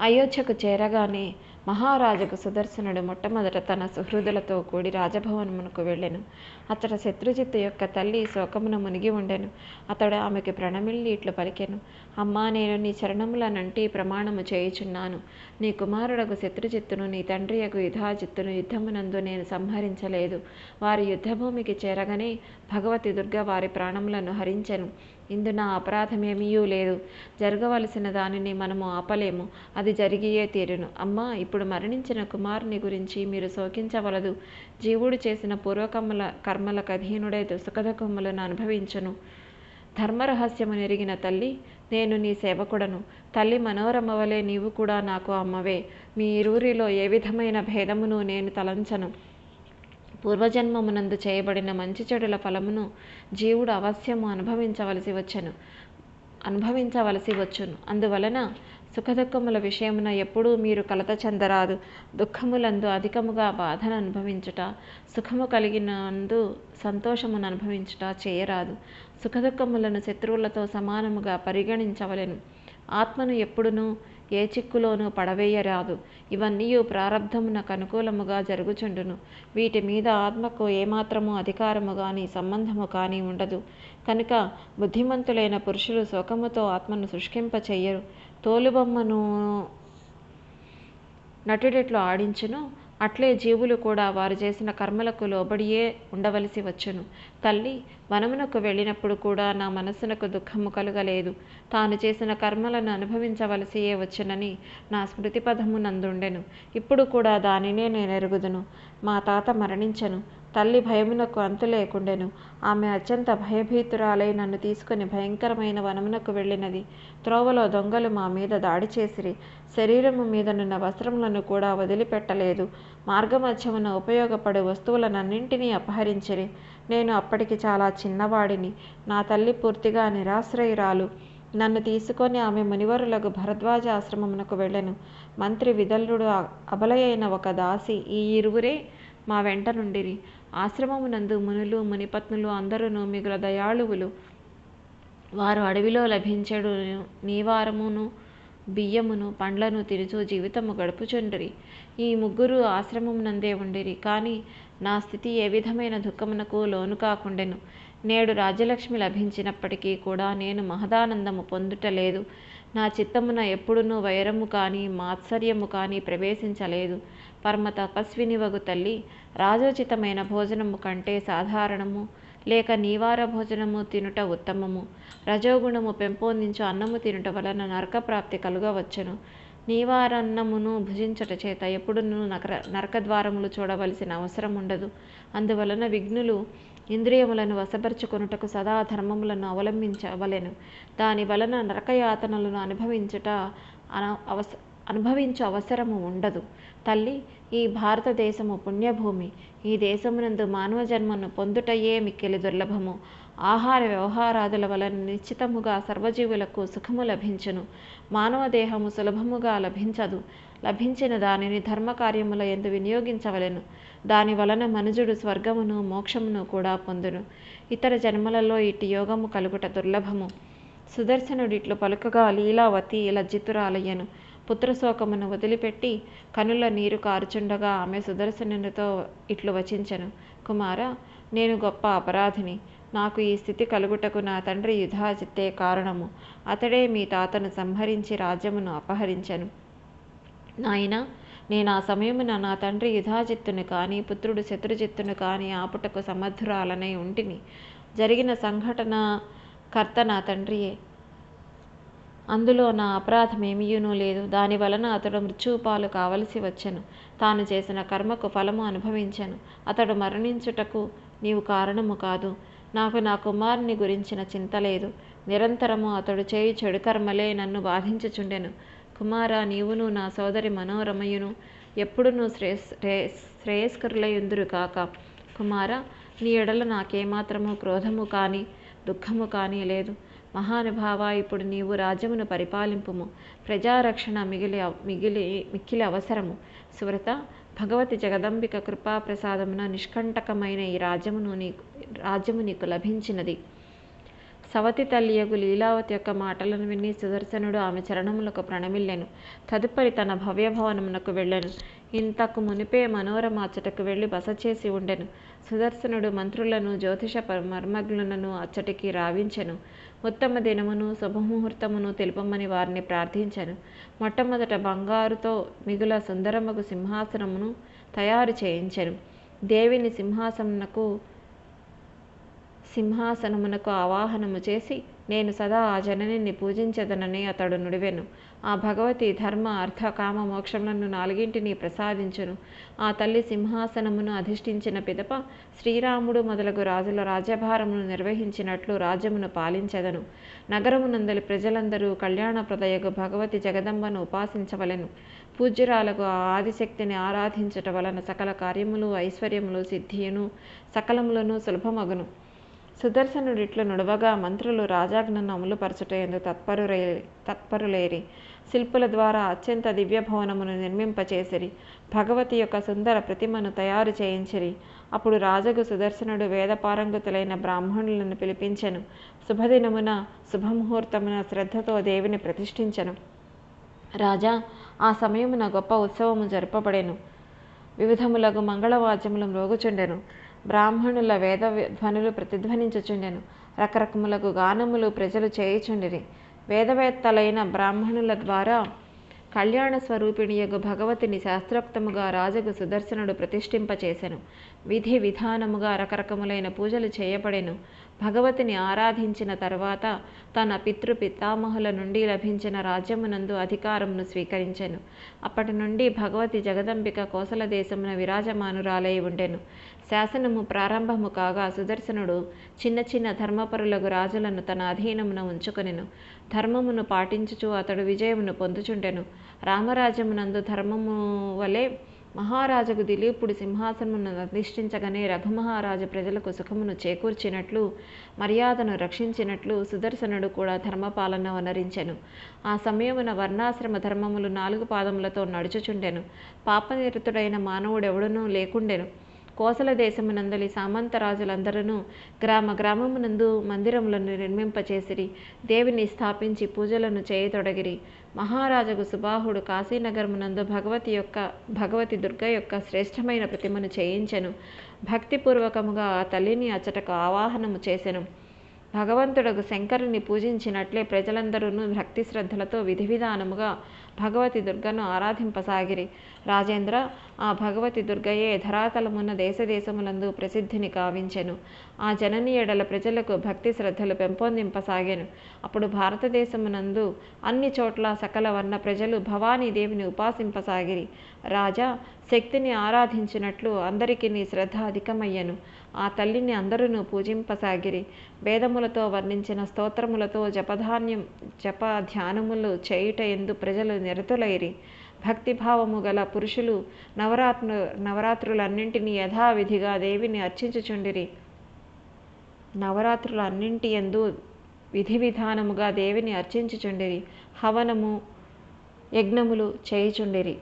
అయోధ్యకు చేరగానే మహారాజుకు సుదర్శనుడు మొట్టమొదట తన సుహృదులతో కూడి రాజభవనమునకు వెళ్ళెను. అతడు శత్రుజిత్తు యొక్క తల్లి శోకమున మునిగి ఉండెను. అతడు ఆమెకి ప్రణమిల్లి ఇట్లు పలికెను. అమ్మా నేను నీ చరణములనంటి ప్రమాణము చేయుచున్నాను. నీ కుమారుడకు శత్రుజిత్తును నీ తండ్రియకు యుధాజిత్తును యుద్ధమునందు నేను సంహరించలేదు. వారి యుద్ధభూమికి చేరగానే భగవతి దుర్గ వారి ప్రాణములను హరించెను. ఇందు నా అపరాధమేమీయూ లేదు. జరగవలసిన దానిని మనము ఆపలేము. అది జరిగియే తీరును. అమ్మా ఇప్పుడు మరణించిన కుమారుని గురించి మీరు శోకించవలదు. జీవుడు చేసిన పూర్వకర్మల కర్మలకు అధీనుడై సుఖదుఖములను అనుభవించును. ధర్మరహస్యము నెరిగిన తల్లి నేను నీ సేవకుడను. తల్లి మనోరమ వలె నీవు కూడా నాకు అమ్మవే. మీ ఇరువురిలో ఏ విధమైన భేదమును నేను తలంచను. పూర్వజన్మమునందు చేయబడిన మంచి చెడుల ఫలమును జీవుడు అవశ్యము అనుభవించవలసి వచ్చను. అనుభవించవలసి వచ్చును. అందువలన సుఖదుఖముల విషయమున ఎప్పుడూ మీరు కలత చెందరాదు. దుఃఖములందు అధికముగా బాధను అనుభవించుట సుఖము కలిగినందు సంతోషమును అనుభవించుట చేయరాదు. సుఖదుఖములను శత్రువులతో సమానముగా పరిగణించవలెను. ఆత్మను ఎప్పుడునూ ఏ చిక్కులోనూ పడవేయరాదు. ఇవన్నీ ప్రారంధమునకు అనుకూలముగా జరుగుచుండును. వీటి మీద ఆత్మకు ఏమాత్రము అధికారము కానీ సంబంధము కానీ ఉండదు. కనుక బుద్ధిమంతులైన పురుషులు శోకముతో ఆత్మను శుష్కింప చెయ్యరు తోలుబొమ్మను నటుడెట్లు ఆడించును. అట్లే జీవులు కూడా వారు చేసిన కర్మలకు లోబడియే ఉండవలసి వచ్చును. తల్లి వనమునకు వెళ్ళినప్పుడు కూడా నా మనస్సునకు దుఃఖము కలుగలేదు. తాను చేసిన కర్మలను అనుభవించవలసియే వచ్చునని నా స్మృతి పదము నందుండెను. ఇప్పుడు కూడా దానినే నేను ఎరుగుదును మా తాత మరణించను. తల్లి భయమునకు అంతు లేకుండెను. ఆమె అత్యంత భయభీతురాలై నన్ను తీసుకుని భయంకరమైన వనమునకు వెళ్ళినది. త్రోవలో దొంగలు మా మీద దాడి చేసిరి. శరీరము మీదనున్న వస్త్రములను కూడా వదిలిపెట్టలేదు. మార్గమధ్యమున ఉపయోగపడే వస్తువులనన్నింటినీ అపహరించిరి. నేను అప్పటికి చాలా చిన్నవాడిని. నా తల్లి పూర్తిగా నిరాశ్రయురాలు. నన్ను తీసుకొని ఆమె మునివరులకు భరద్వాజ ఆశ్రమమునకు వెళ్ళెను. మంత్రి విదల్లుడు అబలయైన ఒక దాసి ఈ ఇరువురే మా వెంట నుండిరి. ఆశ్రమమునందు మునులు మునిపత్నులు అందరూ మిగుల దయాళువులు. వారు అడవిలో లభించడు నీవారమును బియ్యమును పండ్లను తినుచూ జీవితము గడుపుచుండిరి. ఈ ముగ్గురు ఆశ్రమమునందే ఉండిరి. కానీ నా స్థితి ఏ విధమైన దుఃఖమునకు లోను కాకుండెను. నేడు రాజ్యలక్ష్మి లభించినప్పటికీ కూడా నేను మహదానందము పొందుటలేదు. నా చిత్తమున ఎప్పుడునూ వైరము కానీ మాత్సర్యము కానీ ప్రవేశించలేదు. పరమ తపస్విని వగు తల్లి రాజోచితమైన భోజనము కంటే సాధారణము లేక నీవార భోజనము తినుట ఉత్తమము. రజోగుణము పెంపొందించు అన్నము తినుట వలన నరకప్రాప్తి కలుగవచ్చును. నీవారన్నమును భుజించుట చేత ఎప్పుడునూ నరక నరకద్వారములు చూడవలసిన అవసరం ఉండదు అందువలన విఘ్నులు ఇంద్రియములను వశపరుచుకొనుటకు సదా ధర్మములను అవలంబించవలెను. దాని వలన నరకయాతనలను అనుభవించుట అన అవస అనుభవించు అవసరము ఉండదు. తల్లి ఈ భారతదేశము పుణ్యభూమి. ఈ దేశమునందు మానవ జన్మను పొందుటయే మిక్కిలి దుర్లభము. ఆహార వ్యవహారాదుల వలన నిశ్చితముగా సర్వజీవులకు సుఖము లభించును. మానవ దేహము సులభముగా లభించదు. లభించిన దానిని ధర్మకార్యముల ఎందు వినియోగించవలెను. దాని వలన మనుజుడు స్వర్గమును మోక్షమును కూడా పొందును. ఇతర జన్మలలో ఇటు యోగము కలుగుట దుర్లభము. సుదర్శనుడిట్లు పలుకగా లీలావతి లజ్జితురాలయ్యను పుత్రశోకమును వదిలిపెట్టి కనుల నీరు కారుచుండగా ఆమె సుదర్శనునితో ఇట్లు వచించెను. కుమార నేను గొప్ప అపరాధిని. నాకు ఈ స్థితి కలుగుటకు నా తండ్రి యుధాజిత్తే కారణము. అతడే మీ తాతను సంహరించి రాజ్యమును అపహరించెను. నాయనా నేను ఆ సమయమున నా తండ్రి యుధాజిత్తును కానీ పుత్రుడు శత్రుజిత్తును కానీ ఆపుటకు సమర్థురాలనై ఉంటిని జరిగిన సంఘటన కర్త నా తండ్రియే. అందులో నా అపరాధమేమియునూ లేదు. దాని వలన అతడు మృత్యుపాలు కావలసి వచ్చెను. తాను చేసిన కర్మకు ఫలము అనుభవించెను. అతడు మరణించుటకు నీవు కారణము కాదు. నాకు నా కుమారుని గురించిన చింత లేదు. నిరంతరము అతడు చేయి చెడు కర్మలే నన్ను బాధించుచుండెను. కుమార నీవును నా సోదరి మనోరమయును. ఎప్పుడునూ శ్రేయస్ శ్రేయస్కరులయుందురు కాక. కుమార నీ ఎడల నాకేమాత్రము క్రోధము కానీ దుఃఖము కానీ లేదు. మహానుభావ ఇప్పుడు నీవు రాజ్యమును పరిపాలింపుము. ప్రజారక్షణ మిగిలి మిగిలి మిక్కిలి అవసరము. సువ్రత భగవతి జగదంబిక కృపా ప్రసాదమున నిష్కంటకమైన ఈ రాజ్యమును నీకు రాజ్యము నీకు లభించినది. సవతి తల్లియగు లీలావతి యొక్క మాటలను విని సుదర్శనుడు ఆమె చరణములకు ప్రణమిల్లెను. తదుపరి తన భవ్యభవనమునకు వెళ్ళెను. ఇంతకు మునిపే మనోరమ అచ్చటకు వెళ్ళి బస చేసి ఉండెను. సుదర్శనుడు మంత్రులను జ్యోతిష మర్మజ్ఞులను అచ్చటికి రావించెను. ఉత్తమ దినమును శుభముహూర్తమును తెలుపమని వారిని ప్రార్థించెను. మొట్టమొదట బంగారుతో మిగుల సుందరముకు సింహాసనమును తయారు చేయించెను. దేవిని సింహాసనమునకు సింహాసనమునకు ఆవాహనము చేసి నేను సదా ఆ జననిని పూజించదనని అతడు నుడివెను. ఆ భగవతి ధర్మ అర్థ కామ మోక్షములను నాలుగింటిని ప్రసాదించును. ఆ తల్లి సింహాసనమును అధిష్ఠించిన పిదప శ్రీరాముడు మొదలగు రాజుల రాజ్యభారమును నిర్వహించినట్లు రాజ్యమును పాలించెదను. నగరమునందలి ప్రజలందరూ కళ్యాణప్రదయగు భగవతి జగదంబను ఉపాసించవలెను. పూజ్యురాలకు ఆ ఆదిశక్తిని ఆరాధించుట వలన సకల కార్యములు ఐశ్వర్యములు సిద్ధియును సకలములను సులభమగును. సుదర్శనుడిట్లు నుడవగా మంత్రులు రాజాజ్ఞను అమలుపరచుటయందు తత్పరులే తత్పరులేరి. శిల్పుల ద్వారా అత్యంత దివ్య భవనమును నిర్మింపచేసిరి. భగవతి యొక్క సుందర ప్రతిమను తయారు చేయించిరి. అప్పుడు రాజగు సుదర్శనుడు వేదపారంగతులైన బ్రాహ్మణులను పిలిపించెను. శుభదినమున శుభముహూర్తమున శ్రద్ధతో దేవిని ప్రతిష్ఠించెను. రాజా ఆ సమయమున గొప్ప ఉత్సవము జరపబడెను. వివిధములగు మంగళవాద్యములు మ్రోగుచుండెను. బ్రాహ్మణుల వేద ధ్వనులు ప్రతిధ్వనించుచుండెను. రకరకములకు గానములు ప్రజలు చేయుచుండిరి. వేదవేత్తలైన బ్రాహ్మణుల ద్వారా కళ్యాణ స్వరూపిణియగు భగవతిని శాస్త్రోక్తముగా రాజగు సుదర్శనుడు ప్రతిష్ఠింపచేసెను. విధి విధానముగా రకరకములైన పూజలు చేయబడెను. భగవతిని ఆరాధించిన తర్వాత తన పితృ పితామహుల నుండి లభించిన రాజ్యమునందు అధికారమును స్వీకరించెను. అప్పటి నుండి భగవతి జగదంబిక కోసల దేశమున విరాజమానురాలై ఉండెను. శాసనము ప్రారంభము కాగా సుదర్శనుడు చిన్న చిన్న ధర్మపరులకు రాజులను తన అధీనమున ఉంచుకొనెను. ధర్మమును పాటించుచు అతడు విజయమును పొందుచుండెను. రామరాజ్యమునందు ధర్మము వలె మహారాజుకు దిలీపుడు సింహాసనమును అధిష్ఠించగానే రఘుమహారాజు ప్రజలకు సుఖమును చేకూర్చినట్లు మర్యాదను రక్షించినట్లు సుదర్శనుడు కూడా ధర్మపాలన వనరించెను. ఆ సమయమున వర్ణాశ్రమ ధర్మములు నాలుగు పాదములతో నడుచుచుండెను. పాపనిరతుడైన మానవుడెవడనూ లేకుండెను. కోసల దేశమునందలి సామంతరాజులందరూ గ్రామ గ్రామమునందు మందిరములను నిర్మింపచేసిరి. దేవిని స్థాపించి పూజలను చేయతొడగిరి. మహారాజుకు సుబాహుడు కాశీనగరమునందు భగవతి యొక్క భగవతి దుర్గ యొక్క శ్రేష్టమైన ప్రతిమను చేయించెను. భక్తిపూర్వకముగా ఆ తల్లిని అచ్చటకు ఆవాహనము చేసెను. భగవంతుడకు శంకరుని పూజించినట్లే ప్రజలందరూ భక్తి శ్రద్ధలతో విధి విధానముగా భగవతి దుర్గను ఆరాధింపసాగిరి. రాజేంద్ర ఆ భగవతి దుర్గయే ధరాతలమున్న దేశదేశములందు ప్రసిద్ధిని కావించెను ఆ జనని ఎడల ప్రజలకు భక్తి శ్రద్ధలు పెంపొందింపసాగాను. అప్పుడు భారతదేశమునందు అన్ని చోట్ల సకల వర్ణ ప్రజలు భవానీదేవిని ఉపాసింపసాగిరి. రాజా శక్తిని ఆరాధించినట్లు అందరికీ నీ శ్రద్ధ అధికమయ్యను. ఆ తల్లిని అందరూ పూజింపసాగిరి. వేదములతో వర్ణించిన స్తోత్రములతో జపధాన్యం జప ధ్యానములు చేయుట ఎందు ప్రజలు నిరతులైరి. భక్తిభావము గల పురుషులు నవరాత్రు నవరాత్రులన్నింటినీ యథావిధిగా దేవిని అర్చించుచుండిరి. నవరాత్రులన్నింటి ఎందు విధి విధానముగా దేవిని అర్చించుచుండిరి. హవనము యజ్ఞములు చేయుచుండిరి.